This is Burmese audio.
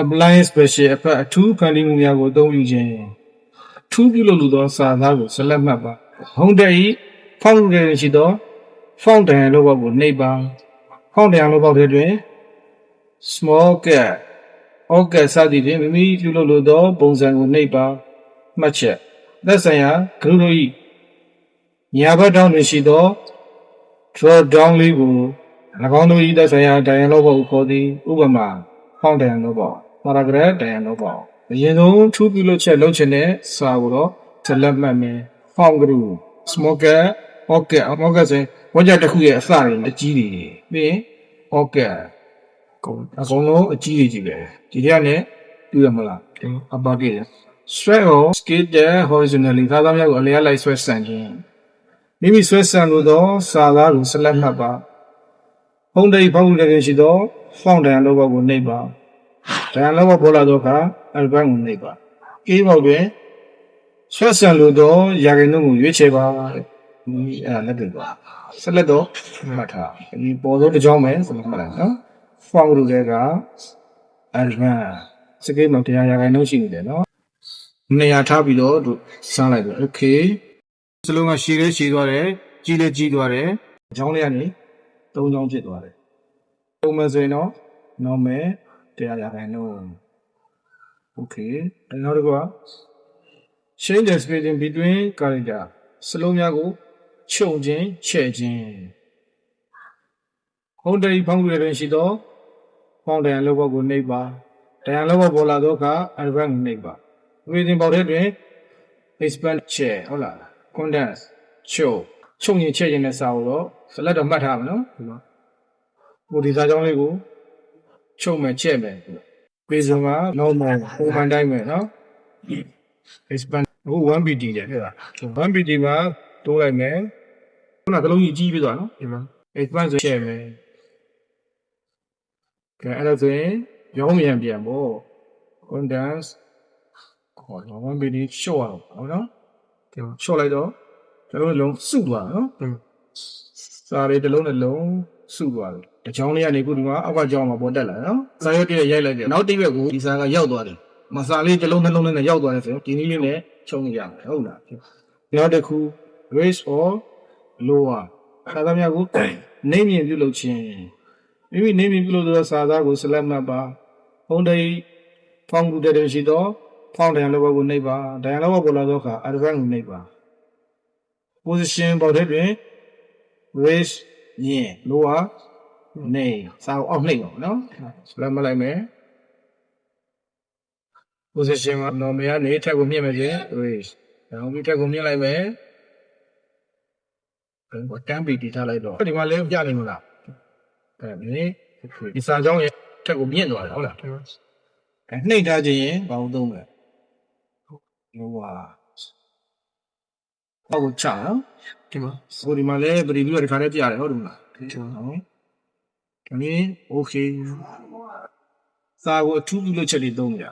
apply special အဖက်အထူးဖန်တီးမှုများကိုအသုံးပြုခြင်းအထူးပြုလုပ်လိုသောစာသားကိုဆက်လက်မှတ်ပါဟုံးတဲ့ဤဖောင်းရရှိသောဖောင်းတန်လောဘကိုနှိပ်ပါဖောင်းတန်လောဘတွေတွင် small cat organ စသည်ဖြင့်မိမိပြုလုပ်လိုသော ပုံစံကိုနှိပ်ပါမှတ်ချက်သက်ဆိုင်ရာဂရုတို့ဤညာဘက်တောင်းတွင်ရှိသော draw down လေးကို၎င်းတို့ဤသက်ဆိုင်ရာဒိုင်ယန်လောဘကိုခေါ်သည်ဥပမာဖောင်းဒိုင်ယန်လောဘ paragraph ဒိုင်ယန်လောဘအရင်ဆုံးထူးပြုလုပ်ချက်လုပ်ချင်တဲ့စာကိုတော့ဆက်လက်မှတ်မယ်ဖောင်းဂရု smoker organ organ ဆိုရင်ဝကြတစ်ခုရဲ့အစတွေအကြီးတွေပြီးရင် organ ကုန်အကုန်လုံးအကြီးကြီးပဲဒီထဲကနေတွေ့ရမလားအပါကေ straight or skate the horizontally သာသာများကိုအလျားလိုက်ဆွဲဆန့်ခြင်းမိမိဆွဲဆန့်လိုသောစာသားကိုဆက်လက်မှတ်ပါ ဟုံးတိတ်ဖောက်မှုတကယ်ရှိသောဖောင်းတန်လောဘကိုနှိပ်ပါ ဇာလောကပေါ်လာသောအခါအရပန်ကိုနှိပ်ပါအေးမောက်တွင်ဆွဆံလိုသောယာရင်တို့ကိုရွေးချယ်ပါဒီအဲ့လက်တွေပါဆက်လက်တော့မှတ်ထားဒီပေါ်သောတစ်ကြောင်းပဲဆက်လက်မှတ်လိုက်နော်ဖောက်လို့လည်းကအရပန်စကိတ်မောက်တရားယာရင်တို့ရှိနေတယ်နော်နေရာထားပြီးတော့စမ်းလိုက်တော့ okay စလုံးကရှည်လဲရှည်သွားတယ်ကြီးလဲကြီးသွားတယ်အကြောင်းလေးကနေ၃ချောင်းဖြစ်သွားတယ်ပုံမှန်ဆိုရင်တော့ normal တရားရခိုင်နှုန်း okay နောက်တစ်ခုက change the spacing between character စလုံးများကိုခြုံခြင်းချဲ့ခြင်းဟုတ်တယ်ဖောင်းရတွင်ရှိသောဖောင်းတန်လောဘကိုနှိပ်ပါတန်လောဘပေါ်လာသောအခါ advance ကိုနှိပ်ပါဝေဒင်ပေါက်ထဲတွင် expand ချဲ့ဟုတ်လား condense ချုပ်ချုပ်ရင်ချဲ့ခြင်းနဲ့စာကိုတော့ဆက်လက်တော့မှတ်ထားမယ်နော်ဒီမှာဟိုဒီစာကြောင်းလေးကို ချုပ်မယ်ချက်မယ်ပေးစုံက normal ပုံမှန်တိုင်းပဲနော် expand ဟို 1BT တဲ့ဟုတ်လား 1BT မှာတိုးလိုက်မယ်ခုနကလုံးကြီးကြီးပြီးသွားနော်ဒီမှာ expand ဆိုချက်မယ်ကဲအဲ့ဒါဆိုရင်ရောင်းမြန်ပြန်ပေါ့ condense ခေါ်တော့ဝန်ဘီဒီရှော့ရအောင်ဟုတ်နော်ဒီမှာရှော့လိုက်တော့တစ်လုံးတစ်လုံးစုသွားတယ်နော် စာရီတစ်လုံးတစ်လုံးစုသွားတယ်တချောင်းလေးကနေခုဒီမှာအောက်ကချောင်းမှာပေါ်တက်လာတယ်နော်စာရွက်တည်းရိုက်လိုက်တယ်နောက်တိဘက်ကိုဒီစာကရောက်သွားတယ်မစာလေးတစ်လုံးတစ်လုံးနဲ့ရောက်သွားတယ်ဆိုရင်ဒီနည်းလေးနဲ့ချုံရမယ်ဟုတ်လားနောက်တစ်ခု raise or lower ခါသားများကိုနေမြင်ပြုလုပ်ခြင်းမိမိနေမည်ပြုလို့သောစာသားကိုဆက်လက်မှတ်ပါဖုံးတိတ်ဖောင်းကူတဲ့ရှိသောဖောင်းတန်လောဘကိုနှိပ်ပါတန်လောဘပေါ်လာသောအခါအရဘန်ကိုနှိပ်ပါ position ပေါ်တဲ့တွင် raise ညင် lower နေစာကိုအောက်နှိပ်ပါနော်ဆက်လက်မှတ်လိုက်မယ် position မှာ normal ကနေထက်ကိုမြင့်မယ်ဖြင့် raise နောက်ပြီးထက်ကိုမြင့်လိုက်မယ်ဟိုတန်းပီတီထားလိုက်တော့ဒီမှာလည်းပြနေမလားအဲဒီဒီစာကြောင်းရဲ့ထက်ကိုမြင့်သွားတယ်ဟုတ်လားအဲနှိပ်ထားခြင်းရင်ဘာလို့သုံးမလဲလောက အောက်ကိုချနော်ဒီမှာဆိုဒီမှာလည်းပရီဗျူးကတခါတည်းပြရတယ်ဟုတ်တယ်မလားဟုတ်ကဲ့ okay စာကိုအထူးပြုလုပ်ချက်တွေသုံးကြ